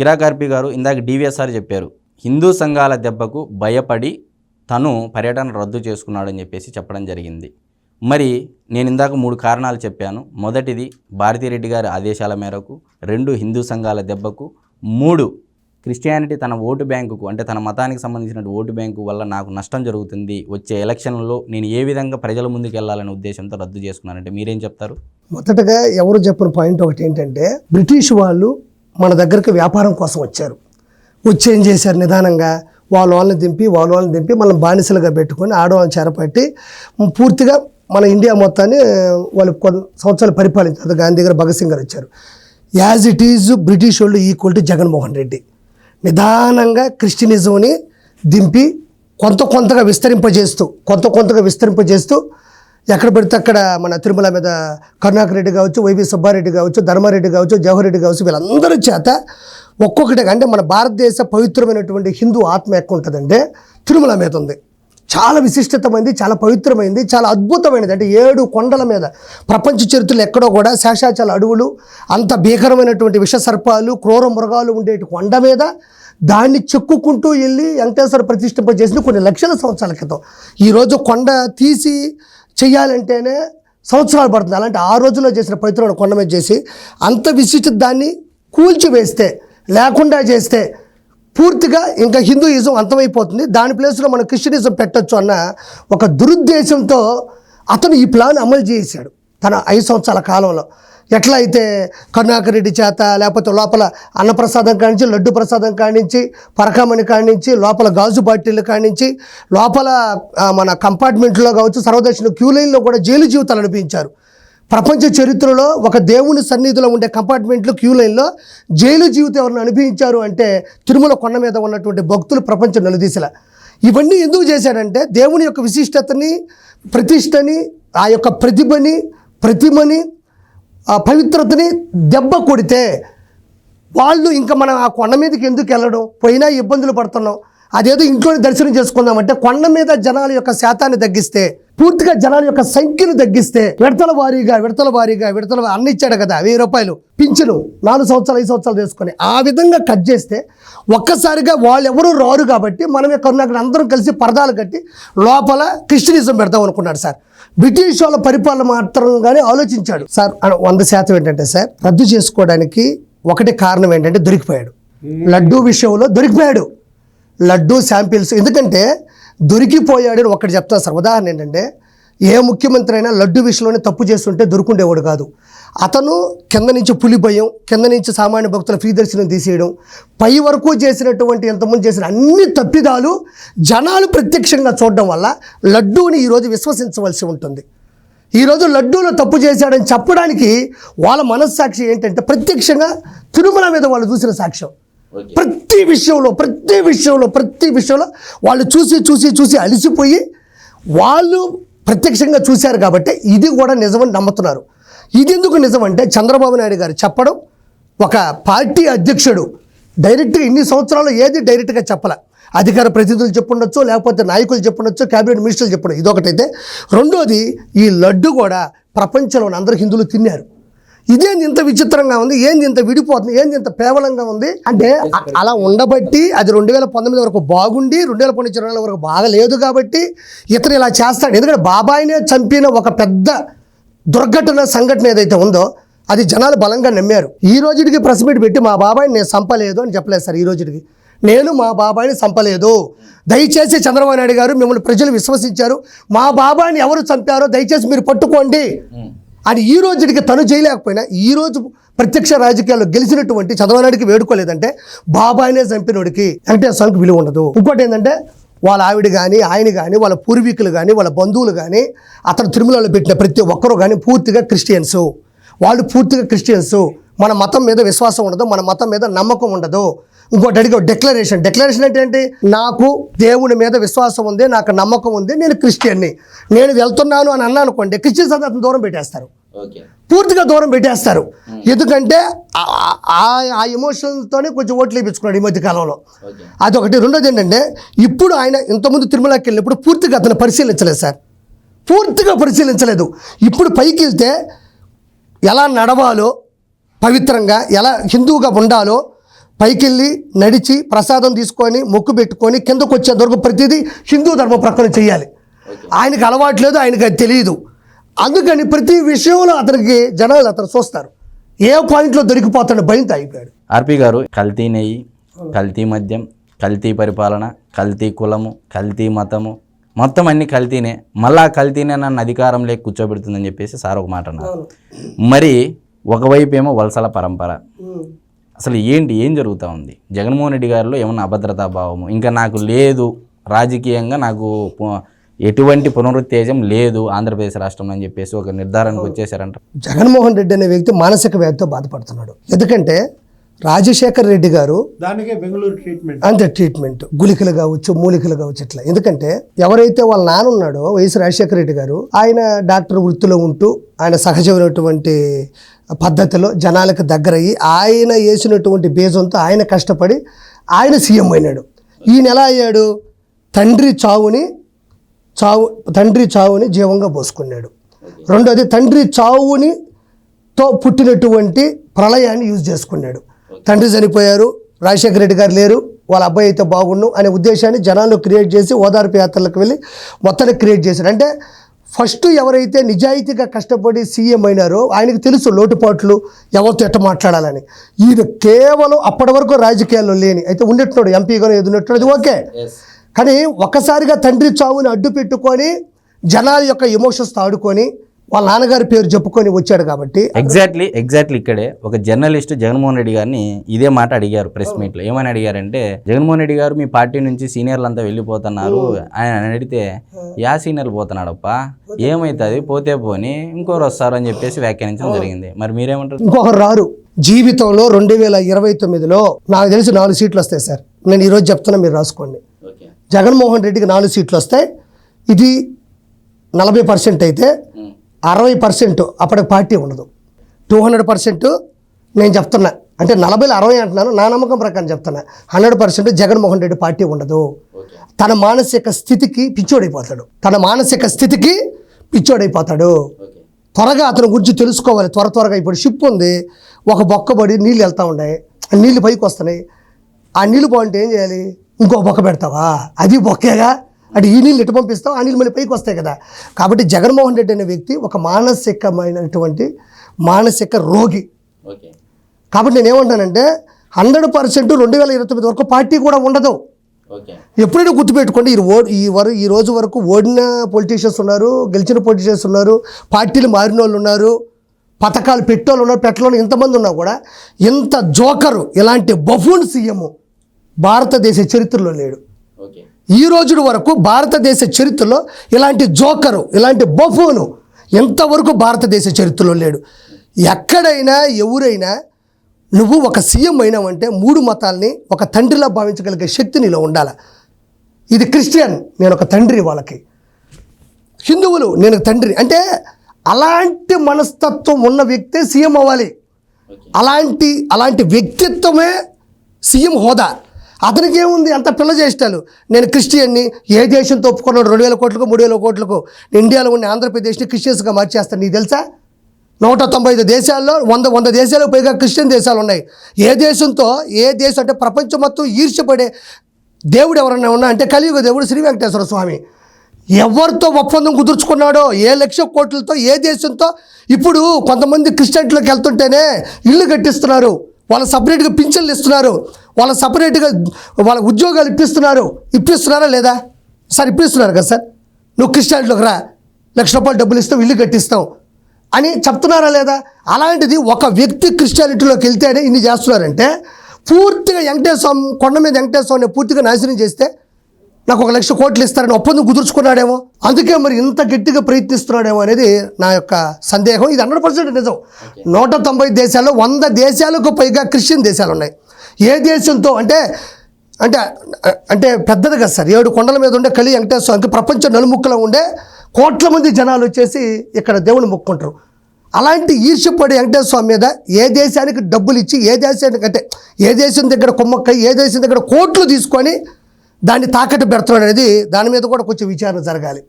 కిరాకార్పి గారు ఇందాక డివిఎస్ఆర్ చెప్పారు హిందూ సంఘాల దెబ్బకు భయపడి తను పర్యటన రద్దు చేసుకున్నాడని చెప్పేసి చెప్పడం జరిగింది. మరి నేను ఇందాక మూడు కారణాలు చెప్పాను. మొదటిది భారతిరెడ్డి గారి ఆదేశాల మేరకు రెండు హిందూ సంఘాల దెబ్బకు మూడు క్రిస్టియానిటీ తన ఓటు బ్యాంకుకు అంటే తన మతానికి సంబంధించిన ఓటు బ్యాంకు వల్ల నాకు నష్టం జరుగుతుంది వచ్చే ఎలక్షన్లో నేను ఏ విధంగా ప్రజల ముందుకు వెళ్ళాలనే ఉద్దేశంతో రద్దు చేసుకున్నానంటే మీరేం చెప్తారు? మొదటగా ఎవరు చెప్పిన పాయింట్ ఒకటి ఏంటంటే బ్రిటిష్ వాళ్ళు మన దగ్గరికి వ్యాపారం కోసం వచ్చారు. వచ్చి ఏం చేశారు? నిదానంగా వాళ్ళ వాళ్ళని దింపి వాళ్ళ వాళ్ళని దింపి మనం బానిసలుగా పెట్టుకొని ఆడవాళ్ళని చేరపట్టి పూర్తిగా మన ఇండియా మొత్తాన్ని వాళ్ళు కొన్ని సంవత్సరాలు పరిపాలించారు. గాంధీ గారు భగత్ సింగ్ గారు వచ్చారు యాజ్ ఇట్ ఈజ్ బ్రిటిష్ వాళ్ళు ఈక్వల్ టు జగన్మోహన్ రెడ్డి. నిదానంగా క్రిస్టియనిజంని దింపి కొంత కొంతగా విస్తరింపజేస్తూ కొంత కొంతగా విస్తరింపజేస్తూ ఎక్కడ పడితే అక్కడ మన తిరుమల మీద కరుణాకర్ రెడ్డి కావచ్చు వైవి సుబ్బారెడ్డి కావచ్చు ధర్మారెడ్డి కావచ్చు జవహర్ రెడ్డి కావచ్చు వీళ్ళందరి చేత ఒక్కొక్కటిగా అంటే మన భారతదేశ పవిత్రమైనటువంటి హిందూ ఆత్మ ఎక్కువ ఉంటుందంటే తిరుమల మీద ఉంది. చాలా విశిష్టతమైంది చాలా పవిత్రమైంది చాలా అద్భుతమైనది. అంటే ఏడు కొండల మీద ప్రపంచ చరిత్రలో ఎక్కడో కూడా శేషాచల అడవులు అంత భీకరమైనటువంటి విష సర్పాలు క్రూర మృగాలు ఉండే కొండ మీద దాన్ని చెక్కుకుంటూ వెళ్ళి వెంకటేశ్వర ప్రతిష్ఠింప చేసిన కొన్ని లక్షల సంవత్సరాల క్రితం. ఈరోజు కొండ తీసి చెయ్యాలంటేనే సంవత్సరాలు పడుతుంది. అలాంటి ఆ రోజుల్లో చేసిన పవిత్రమైన కొండ మీద చేసి అంత విశిష్ట దాన్ని కూల్చివేస్తే లేకుండా చేస్తే పూర్తిగా ఇంకా హిందూయిజం అంతమైపోతుంది. దాని ప్లేస్లో మనం క్రిస్టియనిజం పెట్టొచ్చు అన్న ఒక దురుద్దేశంతో అతను ఈ ప్లాన్ అమలు చేశాడు తన ఐదు సంవత్సరాల కాలంలో. ఎట్లా అయితే కరుణాకర్ చేత లేకపోతే లోపల అన్నప్రసాదం కానించి లడ్డు ప్రసాదం కానించి పరకామణి కానించి లోపల గాజు బాటిల్ కానించి లోపల మన కంపార్ట్మెంట్లో కావచ్చు సర్వదర్శన క్యూ లైన్లో కూడా జైలు జీవితాలు అనిపించారు. ప్రపంచ చరిత్రలో ఒక దేవుని సన్నిధిలో ఉండే కంపార్ట్మెంట్లో క్యూ లైన్లో జైలు జీవితం ఎవరిని అనుభవించారు అంటే తిరుమల కొండ మీద ఉన్నటువంటి భక్తులు ప్రపంచం నలుదిశల ఇవన్నీ ఎందుకు చేశాడంటే దేవుని యొక్క విశిష్టతని ప్రతిష్టని ఆ యొక్క ప్రతిభని ప్రతిమని ఆ పవిత్రతని దెబ్బ కొడితే వాళ్ళు ఇంకా మనం ఆ కొండ మీదకి ఎందుకు వెళ్ళడం? పోయినా ఇబ్బందులు పడుతున్నాం. అదేదో ఇంట్లోనే దర్శనం చేసుకుందామంటే కొండ మీద జనాల యొక్క శాతాన్ని తగ్గిస్తే పూర్తిగా జనాల యొక్క సంఖ్యను తగ్గిస్తే విడతల వారీగా విడతల వారీగా విడతల అన్ని ఇచ్చాడు కదా వెయ్యి రూపాయలు పింఛను నాలుగు సంవత్సరాలు ఐదు సంవత్సరాలు తీసుకొని ఆ విధంగా కట్ చేస్తే ఒక్కసారిగా వాళ్ళు ఎవరు రారు కాబట్టి మనమే కరుణాకర్ అందరం కలిసి పరదాలు కట్టి లోపల క్రిస్టియనిజం పెడదాం అనుకున్నాడు సార్. బ్రిటిష్ వాళ్ళ పరిపాలన మాత్రంగానే ఆలోచించాడు. సార్ వంద శాతం ఏంటంటే సార్ రద్దు చేసుకోవడానికి ఒకటి కారణం ఏంటంటే దొరికిపోయాడు. లడ్డూ విషయంలో దొరికిపోయాడు. లడ్డూ శాంపిల్స్. ఎందుకంటే దొరికిపోయాడు అని ఒకటి చెప్తాను సార్. ఉదాహరణ ఏంటంటే ఏ ముఖ్యమంత్రి అయినా లడ్డు విషయంలోనే తప్పు చేస్తుంటే దొరుకుండేవాడు కాదు. అతను కింద నుంచి పులి భయం కింద నుంచి సామాన్య భక్తుల ఫ్రీ దర్శనం తీసేయడం పై వరకు చేసినటువంటి ఎంతమంది చేసిన అన్ని తప్పిదాలు జనాలు ప్రత్యక్షంగా చూడడం వల్ల లడ్డూని ఈరోజు విశ్వసించవలసి ఉంటుంది. ఈరోజు లడ్డూలో తప్పు చేశాడని చెప్పడానికి వాళ్ళ మనస్సాక్షి ఏంటంటే ప్రత్యక్షంగా తిరుమల మీద వాళ్ళు చూసిన సాక్ష్యం. ప్రతి విషయంలో ప్రతి విషయంలో ప్రతి విషయంలో వాళ్ళు చూసి చూసి చూసి అలసిపోయి వాళ్ళు ప్రత్యక్షంగా చూశారు కాబట్టి ఇది కూడా నిజమని నమ్ముతున్నారు. ఇది ఎందుకు నిజం అంటే చంద్రబాబు నాయుడు గారు చెప్పడం ఒక పార్టీ అధ్యక్షుడు డైరెక్ట్గా ఇన్ని సంవత్సరాలు ఏది డైరెక్ట్గా చెప్పలే. అధికార ప్రతినిధులు చెప్పుండొచ్చు లేకపోతే నాయకులు చెప్పుండొచ్చు కేబినెట్ మినిస్టర్లు చెప్పడం ఇదొకటైతే. రెండోది ఈ లడ్డు కూడా ప్రపంచంలోని అందరు హిందువులు తిన్నారు. ఇదేంది ఇంత విచిత్రంగా ఉంది? ఏంది ఇంత విడిపోతుంది? ఏంది ఇంత పేవలంగా ఉంది? అంటే అలా ఉండబట్టి అది రెండు వేల పంతొమ్మిది వరకు బాగుండి రెండు వేల పంతొమ్మిది ఇరవై వరకు బాగలేదు కాబట్టి ఇతను ఇలా చేస్తాడు. ఎందుకంటే బాబాయినే చంపిన ఒక పెద్ద దుర్ఘటన సంఘటన ఏదైతే ఉందో అది జనాలు బలంగా నమ్మారు. ఈ రోజుడికి ప్రెస్ మీట్ పెట్టి మా బాబాయిని నేను చంపలేదు అని చెప్పలేదు సార్ ఈ రోజుడికి నేను మా బాబాయిని చంపలేదు. దయచేసి చంద్రబాబు నాయుడు గారు మిమ్మల్ని ప్రజలు విశ్వసించారు. మా బాబాయిని ఎవరు చంపారో దయచేసి మీరు పట్టుకోండి. అది ఈ రోజుకి తను చేయలేకపోయినా ఈ రోజు ప్రత్యక్ష రాజకీయాల్లో గెలిచినటువంటి చదవనాడికి వేడుకోలేదంటే బాబాయినే చంపినోడికి వెంకటేశ్వరానికి విలువ ఉండదు. ఇంకోటి ఏంటంటే వాళ్ళ ఆవిడ కానీ ఆయన కానీ వాళ్ళ పూర్వీకులు కానీ వాళ్ళ బంధువులు కానీ అతను తిరుమలలో పెట్టిన ప్రతి ఒక్కరూ కానీ పూర్తిగా క్రిస్టియన్స్. వాళ్ళు పూర్తిగా క్రిస్టియన్స్. మన మతం మీద విశ్వాసం ఉండదు మన మతం మీద నమ్మకం ఉండదు. ఇంకోటి అడిగే డెక్లరేషన్ డెక్లరేషన్ అంటే ఏంటి? నాకు దేవుని మీద విశ్వాసం ఉంది నాకు నమ్మకం ఉంది నేను క్రిస్టియన్ని. నేను వెళ్తున్నాను అని అన్నా అనుకోండి క్రిస్టియన్స్ అంతా అతను దూరం పెట్టేస్తారు. పూర్తిగా దూరం పెట్టేస్తారు. ఎందుకంటే ఆ- ఎమోషన్తోనే కొంచెం ఓట్లు వేయించుకున్నాడు ఈ మధ్య కాలంలో. అదొకటి. రెండోది ఏంటంటే ఇప్పుడు ఆయన ఇంతకుముందు తిరుమలకి వెళ్ళినప్పుడు పూర్తిగా అతను పరిశీలించలేదు సార్. పూర్తిగా పరిశీలించలేదు. ఇప్పుడు పైకి వెళ్తే ఎలా నడవాలో పవిత్రంగా ఎలా హిందువుగా ఉండాలో పైకెళ్ళి నడిచి ప్రసాదం తీసుకొని మొక్కు పెట్టుకొని కిందకు వచ్చేంత వరకు ప్రతిదీ హిందూ ధర్మ ప్రకారం చేయాలి. ఆయనకి అలవాటు లేదు ఆయనకి అది తెలియదు. అందుకని ప్రతి విషయంలో అతనికి జనాలు అతను చూస్తారు. ఏ పాయింట్లో దొరికిపోతాడు భయంతో అయిపోయాడు ఆర్పి గారు కల్తీ నెయ్యి కల్తీ మద్యం కల్తీ పరిపాలన కల్తీ కులము కల్తీ మతము మొత్తం అన్ని కల్తీనే. మళ్ళా కల్తీనే నన్ను అధికారం లేక కూర్చోబెడుతుందని చెప్పేసి సార్ ఒక మాట అన్నారు. మరి ఒకవైపు ఏమో వలసల పరంపర. అసలు ఏంటి? ఏం జరుగుతూ ఉంది? జగన్మోహన్ రెడ్డి గారిలో ఏమన్నా అభద్రతా భావము? ఇంకా నాకు లేదు. రాజకీయంగా నాకు ఎటువంటి పునరుత్తేజం లేదు. ఆంధ్రప్రదేశ్ రాష్ట్రంలో అని చెప్పేసి ఒక నిర్ధారణకు వచ్చేసారంట. జగన్మోహన్ రెడ్డి అనే వ్యక్తి మానసిక వ్యాధితో బాధపడుతున్నాడు. ఎందుకంటే రాజశేఖర్ రెడ్డి గారు దానికే బెంగళూరు ట్రీట్మెంట్. అంతే ట్రీట్మెంట్. గుళికలు కావచ్చు మూలికలు కావచ్చు ఇట్లా. ఎందుకంటే ఎవరైతే వాళ్ళ నాన్న ఉన్నాడో వైఎస్ రాజశేఖర రెడ్డి గారు ఆయన డాక్టర్ వృత్తిలో ఉంటూ ఆయన సహజమైనటువంటి పద్ధతిలో జనాలకు దగ్గరయ్యి ఆయన వేసినటువంటి బీజంతో ఆయన కష్టపడి ఆయన సీఎం అయినాడు. ఈయన ఎలా అయ్యాడు? తండ్రి చావుని చావు తండ్రి చావుని జీవంగా పోసుకున్నాడు. రెండోది తండ్రి చావుని తో పుట్టినటువంటి ప్రళయాన్ని యూజ్ చేసుకున్నాడు. తండ్రి చనిపోయారు రాజశేఖర రెడ్డి గారు లేరు వాళ్ళ అబ్బాయి అయితే బాగుండు అనే ఉద్దేశాన్ని జనాలు క్రియేట్ చేసి ఓదార్పు యాత్రలకు వెళ్ళి మొత్తాన్ని క్రియేట్ చేశారు అంటే ఫస్ట్ ఎవరైతే నిజాయితీగా కష్టపడి సీఎం అయినారో ఆయనకు తెలుసు లోటుపాట్లు ఎవరితో ఎట్ట మాట్లాడాలని. ఈయన కేవలం అప్పటి వరకు రాజకీయాల్లో లేని అయితే ఉండేట్టున్నాడు ఎంపీగానే ఎదున్నట్టు అది ఓకే. కానీ ఒక్కసారిగా తండ్రి చావుని అడ్డు పెట్టుకొని జనాల యొక్క ఎమోషన్స్తో ఆడుకొని వాళ్ళ నాన్నగారి పేరు చెప్పుకొని వచ్చాడు కాబట్టి ఎగ్జాక్ట్లీ ఎగ్జాక్ట్లీ ఇక్కడే ఒక జర్నలిస్ట్ జగన్మోహన్ రెడ్డి గారిని ఇదే మాట అడిగారు ప్రెస్ మీట్లో ఏమని అడిగారంటే జగన్మోహన్ రెడ్డి గారు మీ పార్టీ నుంచి సీనియర్లు అంతా వెళ్ళిపోతున్నారు ఆయన అడిగితే యా సీనియర్లు పోతున్నాడప్పా ఏమైతుంది? పోతే పోని ఇంకోరు వస్తారు అని చెప్పేసి వ్యాఖ్యానించడం జరిగింది. మరి మీరేమంటారు? ఇంకొకరు రారు. జీవితంలో రెండు వేల ఇరవై తొమ్మిదిలో నాకు తెలిసి నాలుగు సీట్లు వస్తాయి సార్. నేను ఈరోజు చెప్తున్నా మీరు రాసుకోండి. జగన్మోహన్ రెడ్డికి నాలుగు సీట్లు వస్తాయి. ఇది నలభై పర్సెంట్ అయితే అరవై పర్సెంట్ అప్పటికి పార్టీ ఉండదు. టూ హండ్రెడ్ పర్సెంట్ నేను చెప్తున్నా. అంటే నలభైలో అరవై అంటున్నాను నా నమ్మకం ప్రకారం చెప్తున్నా. Hundred percent Jaganmohan Reddy party ఉండదు. తన మానసిక స్థితికి పిచ్చోడైపోతాడు. తన మానసిక స్థితికి పిచ్చోడైపోతాడు. త్వరగా అతని గురించి తెలుసుకోవాలి. త్వర త్వరగా ఇప్పుడు షిప్ ఉంది. ఒక బొక్క పడి నీళ్ళు వెళ్తూ ఉన్నాయి. ఆ నీళ్ళు పైకి వస్తున్నాయి. ఆ నీళ్ళు బాగుంటే ఏం చేయాలి? ఇంకో బొక్క పెడతావా? అది బొక్కేగా? అంటే ఈ నీళ్ళు ఎటు పంపిస్తావు? ఆ నీళ్ళు మళ్ళీ పైకి వస్తాయి కదా. కాబట్టి జగన్మోహన్ రెడ్డి అనే వ్యక్తి ఒక మానసికమైనటువంటి మానసిక రోగి. కాబట్టి నేను ఏమంటానంటే హండ్రెడ్ పర్సెంట్ రెండు వేల ఇరవై తొమ్మిది వరకు పార్టీ కూడా ఉండదు. ఎప్పుడైనా గుర్తుపెట్టుకోండి ఈ ఓ ఈ వరకు ఈ రోజు వరకు ఓడిన పొలిటీషియన్స్ ఉన్నారు గెలిచిన పొలిటీషియన్స్ ఉన్నారు పార్టీలు మారిన వాళ్ళు ఉన్నారు పథకాలు పెట్టోళ్ళు ఉన్నారు పెట్టలోని ఇంతమంది ఉన్నా కూడా ఇంత జోకరు ఇలాంటి బఫూన్ సీఎం భారతదేశ చరిత్రలో లేడు. ఈ రోజు వరకు భారతదేశ చరిత్రలో ఇలాంటి జోకరు ఇలాంటి బఫూను ఎంతవరకు భారతదేశ చరిత్రలో లేడు. ఎక్కడైనా ఎవరైనా నువ్వు ఒక సీఎం అయినావంటే మూడు మతాల్ని ఒక తండ్రిలా భావించగలిగే శక్తి నీలో ఉండాలి? ఇది క్రిస్టియన్ నేను ఒక తండ్రి వాళ్ళకి. హిందువులు నేను తండ్రి. అంటే అలాంటి మనస్తత్వం ఉన్న వ్యక్తే సీఎం అవ్వాలి. అలాంటి అలాంటి వ్యక్తిత్వమే సీఎం హోదా. అతనికి ఏముంది అంత పిల్ల చేష్టాలు. నేను క్రిస్టియన్ని ఏ దేశంతో ఒప్పుకున్నాడు రెండు వేల కోట్లకు మూడు వేల కోట్లకు ఇండియాలో ఉన్న ఆంధ్రప్రదేశ్ని క్రిస్టియన్స్గా మార్చేస్తాను నీకు తెలుసా? నూట తొంభై ఐదు దేశాల్లో వంద వంద దేశాలకు పైగా క్రిస్టియన్ దేశాలు ఉన్నాయి. ఏ దేశంతో ఏ దేశం అంటే ప్రపంచం మొత్తం ఈర్ష్యపడే దేవుడు ఎవరన్నా ఉన్నా అంటే కలియుగ దేవుడు శ్రీ వెంకటేశ్వర స్వామి. ఎవరితో ఒప్పందం కుదుర్చుకున్నాడో ఏ లక్ష కోట్లతో ఏ దేశంతో ఇప్పుడు కొంతమంది క్రిస్టియన్లోకి వెళ్తుంటేనే ఇల్లు కట్టిస్తున్నారు. వాళ్ళ సపరేట్గా పింఛన్లు ఇస్తున్నారు. వాళ్ళ సపరేట్గా వాళ్ళ ఉద్యోగాలు ఇప్పిస్తున్నారు. ఇప్పిస్తున్నారా లేదా? సార్ ఇప్పిస్తున్నారు కదా సార్. నువ్వు క్రిస్టియానిటీలోకి రా. లక్ష రూపాయలు డబ్బులు ఇస్తావు ఇల్లు కట్టిస్తావు అని చెప్తున్నారా లేదా? అలాంటిది ఒక వ్యక్తి క్రిస్టియానిటీలోకి వెళ్తేనే ఇన్ని చేస్తున్నారంటే పూర్తిగా వెంకటేశ్వరం కొండ మీద వెంకటేశ్వర పూర్తిగా నాశనం చేస్తే నాకు ఒక లక్ష కోట్లు ఇస్తారని ఒప్పందం కుదుర్చుకున్నాడేమో అందుకే మరి ఇంత గట్టిగా ప్రయత్నిస్తున్నాడేమో అనేది నా యొక్క సందేహం. ఇది హండ్రెడ్ పర్సెంట్ నిజం. నూట తొంభై దేశాల్లో వంద దేశాలకు పైగా క్రిస్టియన్ దేశాలు ఉన్నాయి. ఏ దేశంతో అంటే అంటే అంటే పెద్దది కదా సార్. ఏడు కొండల మీద ఉండే కలి వెంకటేశ్వర స్వామికి ప్రపంచం నలుముక్కలో ఉండే కోట్ల మంది జనాలు వచ్చేసి ఇక్కడ దేవుని మొక్కుంటారు. అలాంటి ఈర్ష్యపడి వెంకటేశ్వర స్వామి మీద ఏ దేశానికి డబ్బులు ఇచ్చి ఏ దేశానికి అంటే ఏ దేశం దగ్గర కొమ్మక్కై ఏ దేశం దగ్గర కోట్లు తీసుకొని దాన్ని తాకట్టు పెడతాడు అనేది దాని మీద కూడా కొంచెం విచారణ జరగాలి.